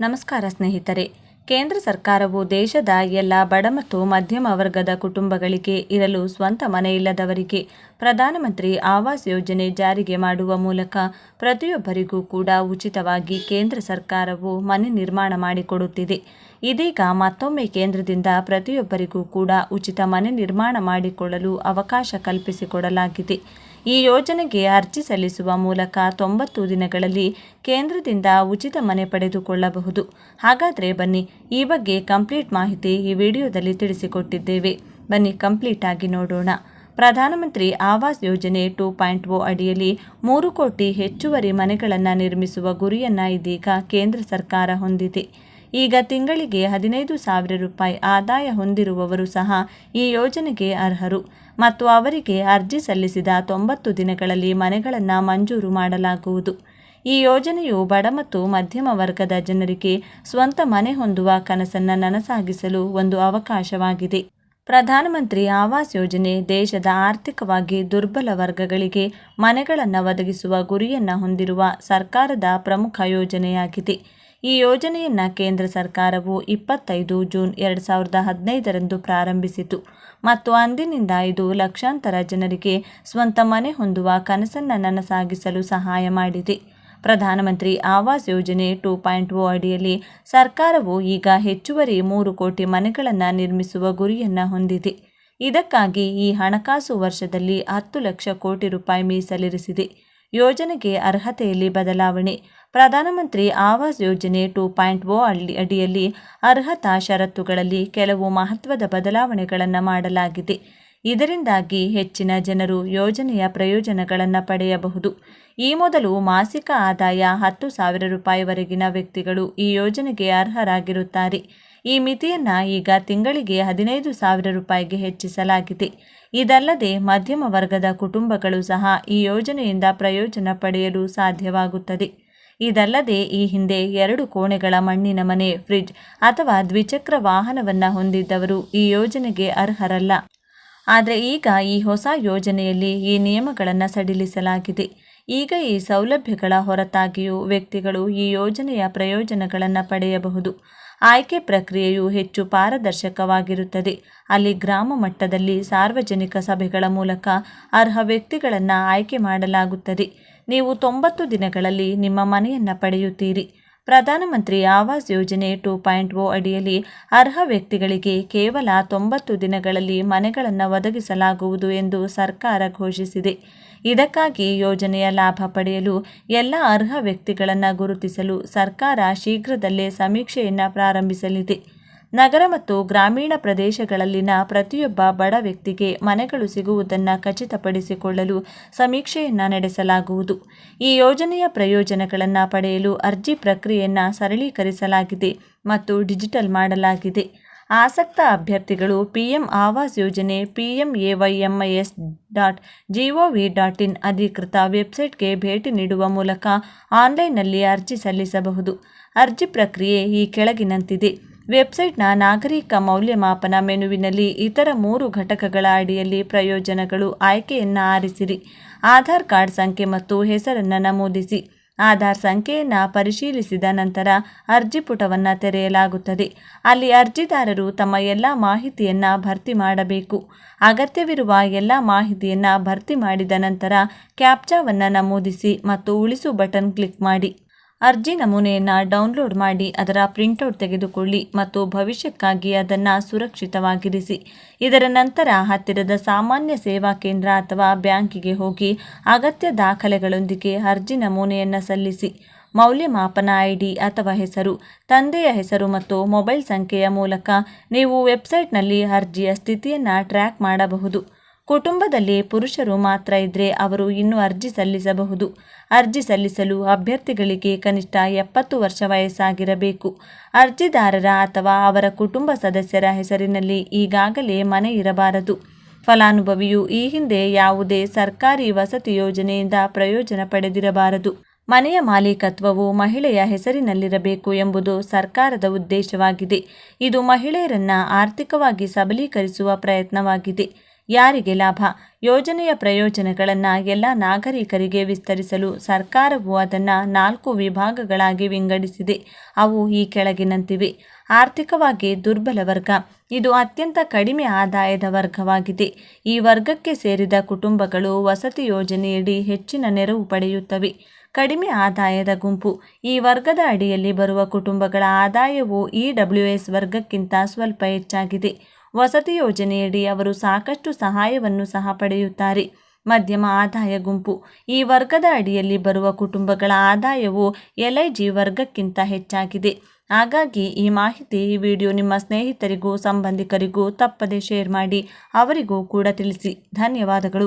ನಮಸ್ಕಾರ ಸ್ನೇಹಿತರೆ. ಕೇಂದ್ರ ಸರ್ಕಾರವು ದೇಶದ ಎಲ್ಲ ಬಡ ಮತ್ತು ಮಧ್ಯಮ ವರ್ಗದ ಕುಟುಂಬಗಳಿಗೆ ಇರಲು ಸ್ವಂತ ಮನೆಯಿಲ್ಲದವರಿಗೆ ಪ್ರಧಾನಮಂತ್ರಿ ಆವಾಸ್ ಯೋಜನೆ ಜಾರಿಗೆ ಮಾಡುವ ಮೂಲಕ ಪ್ರತಿಯೊಬ್ಬರಿಗೂ ಕೂಡ ಉಚಿತವಾಗಿ ಕೇಂದ್ರ ಸರ್ಕಾರವು ಮನೆ ನಿರ್ಮಾಣ ಮಾಡಿಕೊಡುತ್ತಿದೆ. ಇದೀಗ ಮತ್ತೊಮ್ಮೆ ಕೇಂದ್ರದಿಂದ ಪ್ರತಿಯೊಬ್ಬರಿಗೂ ಕೂಡ ಉಚಿತ ಮನೆ ನಿರ್ಮಾಣ ಮಾಡಿಕೊಳ್ಳಲು ಅವಕಾಶ ಕಲ್ಪಿಸಿಕೊಡಲಾಗಿದೆ. ಈ ಯೋಜನೆಗೆ ಅರ್ಜಿ ಸಲ್ಲಿಸುವ ಮೂಲಕ ತೊಂಬತ್ತು ದಿನಗಳಲ್ಲಿ ಕೇಂದ್ರದಿಂದ ಉಚಿತ ಮನೆ ಪಡೆದುಕೊಳ್ಳಬಹುದು. ಹಾಗಾದರೆ ಬನ್ನಿ, ಈ ಬಗ್ಗೆ ಕಂಪ್ಲೀಟ್ ಮಾಹಿತಿ ಈ ವಿಡಿಯೋದಲ್ಲಿ ತಿಳಿಸಿಕೊಟ್ಟಿದ್ದೇವೆ. ಬನ್ನಿ, ಕಂಪ್ಲೀಟ್ ಆಗಿ ನೋಡೋಣ. ಪ್ರಧಾನಮಂತ್ರಿ ಆವಾಸ್ ಯೋಜನೆ ಟೂ ಪಾಯಿಂಟ್ ಓ ಅಡಿಯಲ್ಲಿ ಮೂರು ಕೋಟಿ ಹೆಚ್ಚುವರಿ ಮನೆಗಳನ್ನು ನಿರ್ಮಿಸುವ ಗುರಿಯನ್ನು ಇದೀಗ ಕೇಂದ್ರ ಸರ್ಕಾರ ಹೊಂದಿದೆ. ಈಗ ತಿಂಗಳಿಗೆ ಹದಿನೈದು ಸಾವಿರ ರೂಪಾಯಿ ಆದಾಯ ಹೊಂದಿರುವವರು ಸಹ ಈ ಯೋಜನೆಗೆ ಅರ್ಹರು. ಮತ್ತು ಅವರಿಗೆ ಅರ್ಜಿ ಸಲ್ಲಿಸಿದ ತೊಂಬತ್ತು ದಿನಗಳಲ್ಲಿ ಮನೆಗಳನ್ನು ಮಂಜೂರು ಮಾಡಲಾಗುವುದು. ಈ ಯೋಜನೆಯು ಬಡ ಮತ್ತು ಮಧ್ಯಮ ವರ್ಗದ ಜನರಿಗೆ ಸ್ವಂತ ಮನೆ ಹೊಂದುವ ಕನಸನ್ನು ನನಸಾಗಿಸಲು ಒಂದು ಅವಕಾಶವಾಗಿದೆ. ಪ್ರಧಾನಮಂತ್ರಿ ಆವಾಸ್ ಯೋಜನೆ ದೇಶದ ಆರ್ಥಿಕವಾಗಿ ದುರ್ಬಲ ವರ್ಗಗಳಿಗೆ ಮನೆಗಳನ್ನು ಒದಗಿಸುವ ಗುರಿಯನ್ನು ಹೊಂದಿರುವ ಸರ್ಕಾರದ ಪ್ರಮುಖ ಯೋಜನೆಯಾಗಿದೆ. ಈ ಯೋಜನೆಯನ್ನು ಕೇಂದ್ರ ಸರ್ಕಾರವು ಇಪ್ಪತ್ತೈದು ಜೂನ್ ಎರಡು ಸಾವಿರದ ಹದಿನೈದರಂದು ಪ್ರಾರಂಭಿಸಿತು. ಮತ್ತು ಅಂದಿನಿಂದ ಇದು ಲಕ್ಷಾಂತರ ಜನರಿಗೆ ಸ್ವಂತ ಮನೆ ಹೊಂದುವ ಕನಸನ್ನು ನನಸಾಗಿಸಲು ಸಹಾಯ ಮಾಡಿದೆ. ಪ್ರಧಾನಮಂತ್ರಿ ಆವಾಸ್ ಯೋಜನೆ ಟೂ ಪಾಯಿಂಟ್ ಓ ಅಡಿಯಲ್ಲಿ ಸರ್ಕಾರವು ಈಗ ಹೆಚ್ಚುವರಿ ಮೂರು ಕೋಟಿ ಮನೆಗಳನ್ನು ನಿರ್ಮಿಸುವ ಗುರಿಯನ್ನು ಹೊಂದಿದೆ. ಇದಕ್ಕಾಗಿ ಈ ಹಣಕಾಸು ವರ್ಷದಲ್ಲಿ ಹತ್ತು ಲಕ್ಷ ಕೋಟಿ ರೂಪಾಯಿ ಮೀಸಲಿರಿಸಿದೆ. ಯೋಜನೆಗೆ ಅರ್ಹತೆಯಲ್ಲಿ ಬದಲಾವಣೆ. ಪ್ರಧಾನಮಂತ್ರಿ ಆವಾಸ್ ಯೋಜನೆ ಟೂ ಪಾಯಿಂಟ್ ಓ ಅಡಿ ಅಡಿಯಲ್ಲಿ ಅರ್ಹತಾ ಷರತ್ತುಗಳಲ್ಲಿ ಕೆಲವು ಮಹತ್ವದ ಬದಲಾವಣೆಗಳನ್ನು ಮಾಡಲಾಗಿದೆ. ಇದರಿಂದಾಗಿ ಹೆಚ್ಚಿನ ಜನರು ಯೋಜನೆಯ ಪ್ರಯೋಜನಗಳನ್ನು ಪಡೆಯಬಹುದು. ಈ ಮೊದಲು ಮಾಸಿಕ ಆದಾಯ ಹತ್ತು ಸಾವಿರ ರೂಪಾಯಿವರೆಗಿನ ವ್ಯಕ್ತಿಗಳು ಈ ಯೋಜನೆಗೆ ಅರ್ಹರಾಗಿರುತ್ತಾರೆ. ಈ ಮಿತಿಯನ್ನು ಈಗ ತಿಂಗಳಿಗೆ ಹದಿನೈದು ಸಾವಿರ ರೂಪಾಯಿಗೆ ಹೆಚ್ಚಿಸಲಾಗಿದೆ. ಇದಲ್ಲದೆ ಮಧ್ಯಮ ವರ್ಗದ ಕುಟುಂಬಗಳು ಸಹ ಈ ಯೋಜನೆಯಿಂದ ಪ್ರಯೋಜನ ಪಡೆಯಲು ಸಾಧ್ಯವಾಗುತ್ತದೆ. ಇದಲ್ಲದೆ ಈ ಹಿಂದೆ ಎರಡು ಕೋಣೆಗಳ ಮಣ್ಣಿನ ಮನೆ, ಫ್ರಿಡ್ಜ್ ಅಥವಾ ದ್ವಿಚಕ್ರ ವಾಹನವನ್ನು ಹೊಂದಿದ್ದವರು ಈ ಯೋಜನೆಗೆ ಅರ್ಹರಲ್ಲ. ಆದರೆ ಈಗ ಈ ಹೊಸ ಯೋಜನೆಯಲ್ಲಿ ಈ ನಿಯಮಗಳನ್ನು ಸಡಿಲಿಸಲಾಗಿದೆ. ಈಗ ಈ ಸೌಲಭ್ಯಗಳ ಹೊರತಾಗಿಯೂ ವ್ಯಕ್ತಿಗಳು ಈ ಯೋಜನೆಯ ಪ್ರಯೋಜನಗಳನ್ನು ಪಡೆಯಬಹುದು. ಆಯ್ಕೆ ಪ್ರಕ್ರಿಯೆಯು ಹೆಚ್ಚು ಪಾರದರ್ಶಕವಾಗಿರುತ್ತದೆ. ಅಲ್ಲಿ ಗ್ರಾಮ ಮಟ್ಟದಲ್ಲಿ ಸಾರ್ವಜನಿಕ ಸಭೆಗಳ ಮೂಲಕ ಅರ್ಹ ವ್ಯಕ್ತಿಗಳನ್ನು ಆಯ್ಕೆ ಮಾಡಲಾಗುತ್ತದೆ. ನೀವು ತೊಂಬತ್ತು ದಿನಗಳಲ್ಲಿ ನಿಮ್ಮ ಮನೆಯನ್ನು ಪಡೆಯುತ್ತೀರಿ. ಪ್ರಧಾನಮಂತ್ರಿ ಆವಾಸ್ ಯೋಜನೆ ಟೂ ಪಾಯಿಂಟ್ ಓ ಅಡಿಯಲ್ಲಿ ಅರ್ಹ ವ್ಯಕ್ತಿಗಳಿಗೆ ಕೇವಲ ತೊಂಬತ್ತು ದಿನಗಳಲ್ಲಿ ಮನೆಗಳನ್ನು ಒದಗಿಸಲಾಗುವುದು ಎಂದು ಸರ್ಕಾರ ಘೋಷಿಸಿದೆ. ಇದಕ್ಕಾಗಿ ಯೋಜನೆಯ ಲಾಭ ಪಡೆಯಲು ಎಲ್ಲ ಅರ್ಹ ವ್ಯಕ್ತಿಗಳನ್ನು ಗುರುತಿಸಲು ಸರ್ಕಾರ ಶೀಘ್ರದಲ್ಲೇ ಸಮೀಕ್ಷೆಯನ್ನು ಪ್ರಾರಂಭಿಸಲಿದೆ. ನಗರ ಮತ್ತು ಗ್ರಾಮೀಣ ಪ್ರದೇಶಗಳಲ್ಲಿನ ಪ್ರತಿಯೊಬ್ಬ ಬಡ ವ್ಯಕ್ತಿಗೆ ಮನೆಗಳು ಸಿಗುವುದನ್ನು ಖಚಿತಪಡಿಸಿಕೊಳ್ಳಲು ಸಮೀಕ್ಷೆಯನ್ನು ನಡೆಸಲಾಗುವುದು. ಈ ಯೋಜನೆಯ ಪ್ರಯೋಜನಗಳನ್ನು ಪಡೆಯಲು ಅರ್ಜಿ ಪ್ರಕ್ರಿಯೆಯನ್ನು ಸರಳೀಕರಿಸಲಾಗಿದೆ ಮತ್ತು ಡಿಜಿಟಲ್ ಮಾಡಲಾಗಿದೆ. ಆಸಕ್ತ ಅಭ್ಯರ್ಥಿಗಳು ಪಿಎಂ ಆವಾಸ್ ಯೋಜನೆ, PMAYMIS dot gov dot in ಅಧಿಕೃತ ವೆಬ್ಸೈಟ್ಗೆ ಭೇಟಿ ನೀಡುವ ಮೂಲಕ ಆನ್ಲೈನ್ನಲ್ಲಿ ಅರ್ಜಿ ಸಲ್ಲಿಸಬಹುದು. ಅರ್ಜಿ ಪ್ರಕ್ರಿಯೆ ಈ ಕೆಳಗಿನಂತಿದೆ. ವೆಬ್ಸೈಟ್ನ ನಾಗರಿಕ ಮೌಲ್ಯಮಾಪನ ಮೆನುವಿನಲ್ಲಿ ಇತರ ಮೂರು ಘಟಕಗಳ ಅಡಿಯಲ್ಲಿ ಪ್ರಯೋಜನಗಳು ಆಯ್ಕೆಯನ್ನು ಆರಿಸಿರಿ. ಆಧಾರ್ ಕಾರ್ಡ್ ಸಂಖ್ಯೆ ಮತ್ತು ಹೆಸರನ್ನು ನಮೂದಿಸಿ. ಆಧಾರ್ ಸಂಖ್ಯೆಯನ್ನು ಪರಿಶೀಲಿಸಿದ ನಂತರ ಅರ್ಜಿ ಪುಟವನ್ನು ತೆರೆಯಲಾಗುತ್ತದೆ. ಅಲ್ಲಿ ಅರ್ಜಿದಾರರು ತಮ್ಮ ಎಲ್ಲ ಮಾಹಿತಿಯನ್ನು ಭರ್ತಿ ಮಾಡಬೇಕು. ಅಗತ್ಯವಿರುವ ಎಲ್ಲ ಮಾಹಿತಿಯನ್ನು ಭರ್ತಿ ಮಾಡಿದ ನಂತರ ಕ್ಯಾಪ್ಚಾವನ್ನು ನಮೂದಿಸಿ ಮತ್ತು ಉಳಿಸು ಬಟನ್ ಕ್ಲಿಕ್ ಮಾಡಿ. ಅರ್ಜಿ ನಮೂನೆಯನ್ನು ಡೌನ್ಲೋಡ್ ಮಾಡಿ ಅದರ ಪ್ರಿಂಟೌಟ್ ತೆಗೆದುಕೊಳ್ಳಿ ಮತ್ತು ಭವಿಷ್ಯಕ್ಕಾಗಿ ಅದನ್ನು ಸುರಕ್ಷಿತವಾಗಿರಿಸಿ. ಇದರ ನಂತರ ಹತ್ತಿರದ ಸಾಮಾನ್ಯ ಸೇವಾ ಕೇಂದ್ರ ಅಥವಾ ಬ್ಯಾಂಕಿಗೆ ಹೋಗಿ ಅಗತ್ಯ ದಾಖಲೆಗಳೊಂದಿಗೆ ಅರ್ಜಿ ನಮೂನೆಯನ್ನು ಸಲ್ಲಿಸಿ. ಮೌಲ್ಯಮಾಪನ ಐಡಿ ಅಥವಾ ಹೆಸರು, ತಂದೆಯ ಹೆಸರು ಮತ್ತು ಮೊಬೈಲ್ ಸಂಖ್ಯೆಯ ಮೂಲಕ ನೀವು ವೆಬ್ಸೈಟ್ನಲ್ಲಿ ಅರ್ಜಿಯ ಸ್ಥಿತಿಯನ್ನು ಟ್ರ್ಯಾಕ್ ಮಾಡಬಹುದು. ಕುಟುಂಬದಲ್ಲಿ ಪುರುಷರು ಮಾತ್ರ ಇದ್ದರೆ ಅವರು ಇನ್ನೂ ಅರ್ಜಿ ಸಲ್ಲಿಸಬಹುದು. ಅರ್ಜಿ ಸಲ್ಲಿಸಲು ಅಭ್ಯರ್ಥಿಗಳಿಗೆ ಕನಿಷ್ಠ ಎಪ್ಪತ್ತು ವರ್ಷ ವಯಸ್ಸಾಗಿರಬೇಕು. ಅರ್ಜಿದಾರರ ಅಥವಾ ಅವರ ಕುಟುಂಬ ಸದಸ್ಯರ ಹೆಸರಿನಲ್ಲಿ ಈಗಾಗಲೇ ಮನೆ ಇರಬಾರದು. ಫಲಾನುಭವಿಯು ಈ ಹಿಂದೆ ಯಾವುದೇ ಸರ್ಕಾರಿ ವಸತಿ ಯೋಜನೆಯಿಂದ ಪ್ರಯೋಜನ ಪಡೆದಿರಬಾರದು. ಮನೆಯ ಮಾಲೀಕತ್ವವು ಮಹಿಳೆಯ ಹೆಸರಿನಲ್ಲಿರಬೇಕು ಎಂಬುದು ಸರ್ಕಾರದ ಉದ್ದೇಶವಾಗಿದೆ. ಇದು ಮಹಿಳೆಯರನ್ನು ಆರ್ಥಿಕವಾಗಿ ಸಬಲೀಕರಿಸುವ ಪ್ರಯತ್ನವಾಗಿದೆ. ಯಾರಿಗೆ ಲಾಭ? ಯೋಜನೆಯ ಪ್ರಯೋಜನಗಳನ್ನು ಎಲ್ಲ ನಾಗರಿಕರಿಗೆ ವಿಸ್ತರಿಸಲು ಸರ್ಕಾರವು ಅದನ್ನು ನಾಲ್ಕು ವಿಭಾಗಗಳಾಗಿ ವಿಂಗಡಿಸಿದೆ. ಅವು ಈ ಕೆಳಗಿನಂತಿವೆ. ಆರ್ಥಿಕವಾಗಿ ದುರ್ಬಲ ವರ್ಗ. ಇದು ಅತ್ಯಂತ ಕಡಿಮೆ ಆದಾಯದ ವರ್ಗವಾಗಿದೆ. ಈ ವರ್ಗಕ್ಕೆ ಸೇರಿದ ಕುಟುಂಬಗಳು ವಸತಿ ಯೋಜನೆಯಡಿ ಹೆಚ್ಚಿನ ನೆರವು ಪಡೆಯುತ್ತವೆ. ಕಡಿಮೆ ಆದಾಯದ ಗುಂಪು. ಈ ವರ್ಗದ ಅಡಿಯಲ್ಲಿ ಬರುವ ಕುಟುಂಬಗಳ ಆದಾಯವು ಇ ಡಬ್ಲ್ಯೂ ಎಸ್ ವರ್ಗಕ್ಕಿಂತ ಸ್ವಲ್ಪ ಹೆಚ್ಚಾಗಿದೆ. ವಸತಿ ಯೋಜನೆಯಡಿ ಅವರು ಸಾಕಷ್ಟು ಸಹಾಯವನ್ನು ಸಹ ಪಡೆಯುತ್ತಾರೆ. ಮಧ್ಯಮ ಆದಾಯ ಗುಂಪು. ಈ ವರ್ಗದ ಅಡಿಯಲ್ಲಿ ಬರುವ ಕುಟುಂಬಗಳ ಆದಾಯವು ಎಲ್ ಐ ಜಿ ವರ್ಗಕ್ಕಿಂತ ಹೆಚ್ಚಾಗಿದೆ. ಹಾಗಾಗಿ ಈ ಮಾಹಿತಿ ಈ ವಿಡಿಯೋ ನಿಮ್ಮ ಸ್ನೇಹಿತರಿಗೂ, ಸಂಬಂಧಿಕರಿಗೂ ತಪ್ಪದೆ ಶೇರ್ ಮಾಡಿ ಅವರಿಗೂ ಕೂಡ ತಿಳಿಸಿ. ಧನ್ಯವಾದಗಳು.